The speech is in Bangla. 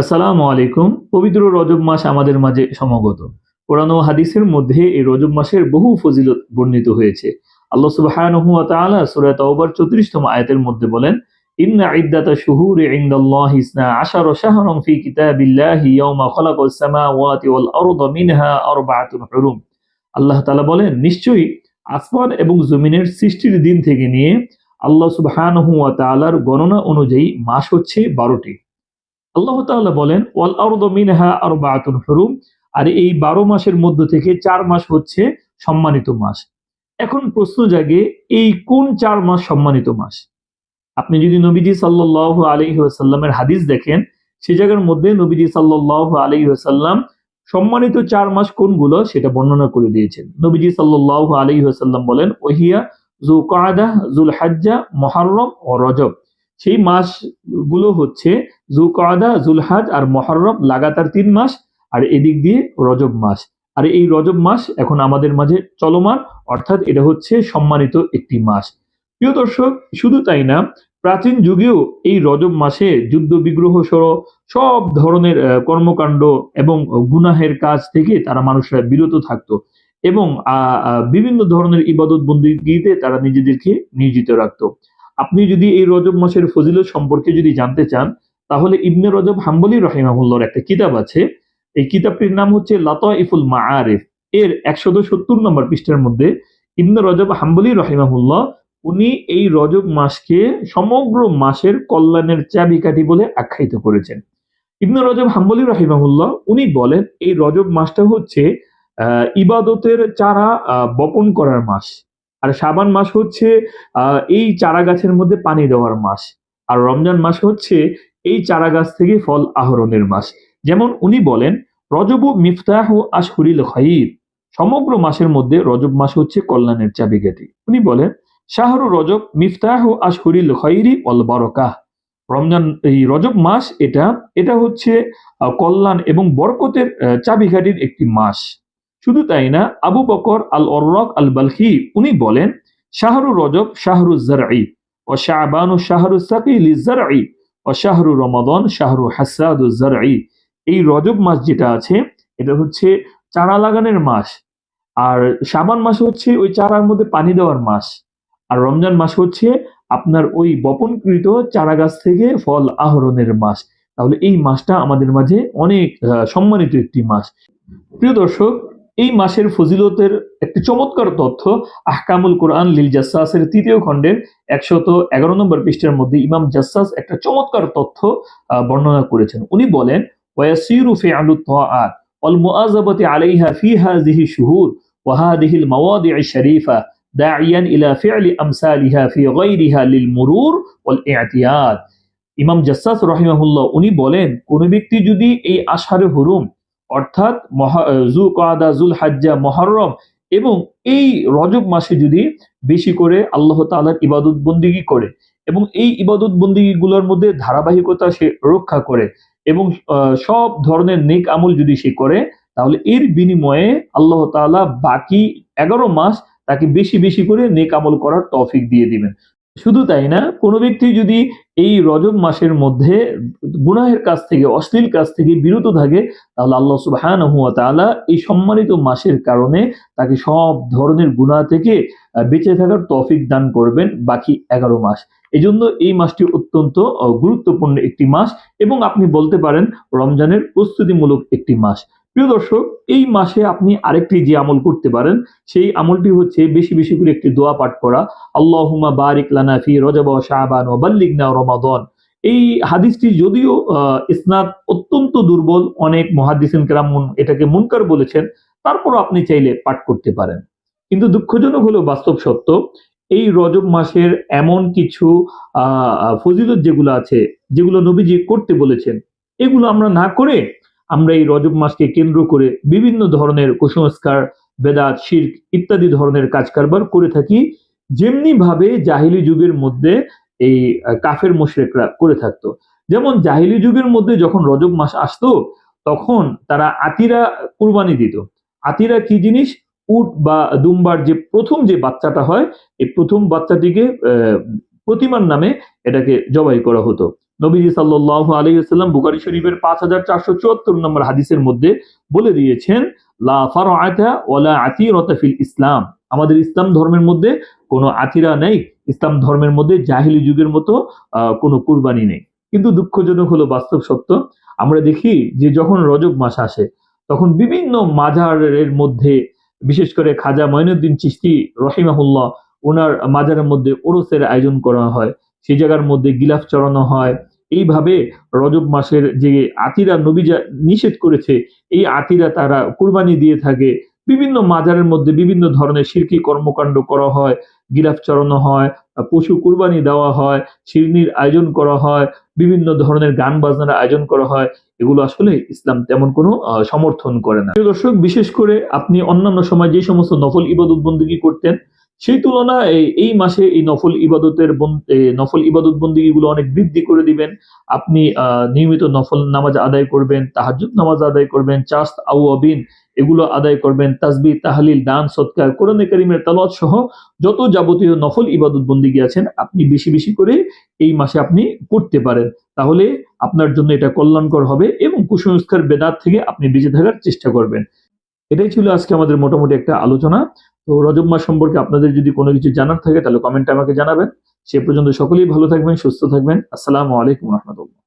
আসসালামু আলাইকুম। পবিত্র রজব মাস আমাদের মাঝে সমাগত। কোরআন ও হাদিসের মধ্যে এই রজব মাসের বহু ফজিলত বর্ণিত হয়েছে। আল্লাহ সুবহানাহু ওয়া 34তম আয়াতের মধ্যে বলেন, ইন্না আল্লাহ বলেন, নিশ্চয়ই আসমান এবং জমিনের সৃষ্টির দিন থেকে নিয়ে আল্লাহ সুবহানাহু গণনা অনুযায়ী মাস হচ্ছে বারোটি। আল্লাহ তাআলা বলেন, ওয়াল আরদু মিনহা আরবাআতুন হুরুম। আর এই বারো মাসের মধ্য থেকে চার মাস হচ্ছে সম্মানিত মাস। এখন প্রশ্ন জাগে, এই কোন চার মাস সম্মানিত মাস? আপনি যদি নবীজি সাল্লাল্লাহু আলাইহি ওয়াসাল্লামের হাদিস দেখেন, সে জায়গার মধ্যে নবীজি সাল্লাল্লাহু আলাইহি ওয়াসাল্লাম সম্মানিত চার মাস কোনগুলো সেটা বর্ণনা করে দিয়েছেন। নবীজি সাল্লাল্লাহু আলাইহি ওয়াসাল্লাম বলেন, ওহিয়া জুলকাদা জুলহাজ্জা মুহররম ও রজব। সেই মাসগুলো হচ্ছে জুলকাদা, জুলহাজ আর মহরম লাগাতার তিন মাস আর এদিক দিয়ে রজব মাস। আর এই রজব মাস এখন আমাদের মাঝে চলমান, অর্থাৎ এটা হচ্ছে সম্মানিত একটি মাস। প্রিয় দর্শক, শুধু তাই না, প্রাচীন যুগেও এই রজব মাসে যুদ্ধ, বিগ্রহ সহ সব ধরনের কর্মকাণ্ড এবং গুনাহের কাজ থেকে তারা মানুষরা বিরত থাকতো এবং বিভিন্ন ধরনের ইবাদত বন্দীতে তারা নিজেদেরকে নিয়োজিত রাখতো। আপনি যদি এই রজব মাসের ফজিলত সম্পর্কে যদি জানতে চান, তাহলে ইবনে রজব হাম্বলি রহিমাহুল্লার একটা কিতাব আছে। এই কিতাবটির নাম হচ্ছে লাতা ইফুল মা মাআরিফ। এর একশত সত্তর নম্বর পৃষ্ঠার মধ্যে ইবনে রজব হাম্বলি রহিমাহুল্লাহ, উনি এই রজব মাসকে সমগ্র মাসের কল্যাণের চাবিকাঠি বলে আখ্যায়িত করেছেন। ইবনে রজব হাম্বলি রহিমাহুল্লাহ, উনি বলেন, এই রজব মাসটা হচ্ছে ইবাদতের চারা বপন করার মাস। আর শাবান মাস হচ্ছে এই চারা গাছের মধ্যে পানি দেওয়ার মাস। আর রমজান মাস হচ্ছে এই চারা গাছ থেকে ফল আহরণের মাস। যেমন উনি বলেন, রজব মিফতাহ আশহুরিল খাইর। সমগ্র মাসের মধ্যে রজব মাস হচ্ছে কল্যাণের চাবিকাঠি। উনি বলেন, শাহরু রজব মিফতাহ আশহুরিল খাইরি অল বারকাহ। রমজান, এই রজব মাস এটা এটা হচ্ছে কল্যাণ এবং বরকতের চাবিকাঠির একটি মাস। শুধু তাই না, Abu Bakr al Warraq al Balkhi উনি বলেন, শাহরু রজব শাহরু জারঈ, ও শাহবানু শাহরু সাকিল জারঈ, ও শাহরু রমাদন শাহরু হাসাদু জারঈ। এই রজব মাস যেটা আছে, এটা হচ্ছে চারা লাগানোর মাস, আর শাবান মাস হচ্ছে ওই চারার মধ্যে পানি দেওয়ার মাস, আর রমজান মাস হচ্ছে আপনার ওই বপনকৃত চারা গাছ থেকে ফল আহরণের মাস। তাহলে এই মাসটা আমাদের মাঝে অনেক সম্মানিত একটি মাস। প্রিয় দর্শক এই মাসের ফজিলতের একটি চমৎকার তথ্য, আহকামুল কোরআন লিল জাসাসের তৃতীয় খণ্ডের একশত এগারো নম্বর পৃষ্ঠের মধ্যে ইমাম জাসাস একটা চমৎকার তথ্য বর্ণনা করেছেন। উনি বলেন ফি লিল ইমাম জাসাস রাহিমাহুল্লাহ, উনি বলেন, কোন ব্যক্তি যদি এই আশারে হুরুম অর্থাৎ জু কাদা জুল হাজ্জা মহরম এবং এই রজব মাসে যদি বেশি করে আল্লাহ তাআলার ইবাদত বন্দিগি করে এবং এই ইবাদত বন্দিগুলোর মধ্যে ধারাবাহিকতা সে রক্ষা করে এবং সব ধরনের নেক আমল যদি সে করে, তাহলে এর বিনিময়ে আল্লাহ তাআলা বাকি এগারো মাস তাকে বেশি বেশি করে নেক আমল করার তৌফিক দিয়ে দিবেন। শুধু তাই না, কোনো ব্যক্তি যদি এই রজব মাসের মধ্যে গুনাহের কাছ থেকে, অশ্লীল কাজ থেকে বিরত থাকে, তাহলে আল্লাহ সুবহানাহু ওয়া তাআলা এই সম্মানিত মাসের কারণে তাকে সব ধরনের গুনাহ থেকে বেঁচে থাকার তৌফিক দান করবেন বাকি এগারো মাস। এজন্য এই মাসটি অত্যন্ত গুরুত্বপূর্ণ একটি মাস এবং আপনি বলতে পারেন রমজানের প্রস্তুতিমূলক একটি মাস। প্রিয় দর্শক এই মাসে আপনি আরেকটি যে আমল করতে পারেন সেই আমলটি হচ্ছে বেশি বেশি করে একটি দোয়া পাঠ করা। আল্লাহুমা বারিক লানা ফি রজব ওয়া বাল্লিগনা রমাদান। এই হাদিসটি যদিও ইসনাদ অত্যন্ত দুর্বল অনেক মহাদিসিন কেরাম এটাকে মুনকার বলেছেন তারপরও আপনি চাইলে পাঠ করতে পারেন। কিন্তু দুঃখজনক হলেও বাস্তব সত্য এই রজব মাসের এমন কিছু আহ, ফজিলত যেগুলো আছে যেগুলো নবীজি করতে বলেছেন এগুলো আমরা না করে আমরা এই রজব মাসকে কেন্দ্র করে বিভিন্ন ধরনের কুসংস্কার, বেদাত, শির্ক ইত্যাদি ধরনের কাজ কারবার করে থাকি। যেমনি ভাবে জাহিলি যুগের মধ্যে এই কাফের মুশরিকরা করে থাকতো। যেমন জাহিলি যুগের মধ্যে যখন রজব মাস আসতো, তখন তারা আতিরা কুরবানি দিত। আতিরা কি জিনিস? উট বা দুম্বার যে প্রথম যে বাচ্চাটা হয়, এই প্রথম বাচ্চাটিকে প্রতিমার নামে এটাকে জবাই করা হতো। নবীজি সাল্লাল্লাহু আলাইহি ওয়াসাল্লাম বুখারী শরীফের 5474 নম্বর হাদিসের মধ্যে বলে দিয়েছেন, লা ইসলাম। আমাদের ইসলাম ধর্মের মধ্যে কোনো আতিরা নেই, ইসলাম ধর্মের মধ্যে জাহিলি যুগের মতো কোনো কুরবানি নেই। কিন্তু দুঃখজনক হলো বাস্তব সত্য, আমরা দেখি যে যখন রজব মাস আসে, তখন বিভিন্ন মাজারের মধ্যে, বিশেষ করে খাজা মঈনুদ্দিন চিশতি রহিমাহুল্লাহ, ওনার মাজারের মধ্যে ওরসের আয়োজন করা হয়। সেই জায়গার মধ্যে গিলাফ চড়ানো হয়। এইভাবে রজব মাসের যে আতিরা নবী নিষেধ করেছে, এই আতিরা তারা কুরবানি দিয়ে থাকে। বিভিন্ন মাজারের মধ্যে বিভিন্ন ধরনের শিরকি কর্মকাণ্ড করা হয়, গিলাফ চড়ানো হয়, পশু কুরবানি দেওয়া হয় শিরনির আয়োজন করা হয়, বিভিন্ন ধরনের গান বাজনার আয়োজন করা হয়। এগুলো আসলে ইসলাম তেমন কোনো সমর্থন করে না। প্রিয় দর্শক, বিশেষ করে আপনি অন্যান্য সময় যে সমস্ত নফল ইবাদত বন্দী করতেন সেই তুলনায় এই- মাসে এই নফল ইবাদতের নফল ইবাদত বন্দী গুলো অনেক বৃদ্ধি করে দিবেন। আপনি নিয়মিত নফল নামাজ আদায় করবেন, তাহাজ্জুদ নামাজ আদায় করবেন চাস আউয়াবিন এগুলো আদায় করবেন তাসবি তাহলিল, দান, সৎকার, কোরআনে কারিমের তালাওয়াত সহ যত যাবতীয় নফল ইবাদত বন্দিগি আছেন, আপনি বেশি বেশি করে এই মাসে আপনি করতে পারেন। তাহলে আপনার জন্য এটা কল্যাণকর হবে এবং কুসংস্কার বেদাত থেকে আপনি বেঁচে থাকার চেষ্টা করবেন। এটাই ছিল আজকে আমাদের মোটামুটি একটা আলোচনা। তো রজব মাস সম্পর্কে আপনাদের যদি কোনো কিছু জানার থাকে তাহলে কমেন্টে আমাকে জানাবেন। সে পর্যন্ত সকলেই ভালো থাকবেন, সুস্থ থাকবেন। আসসালামু আলাইকুম রহমতুল্লাহ।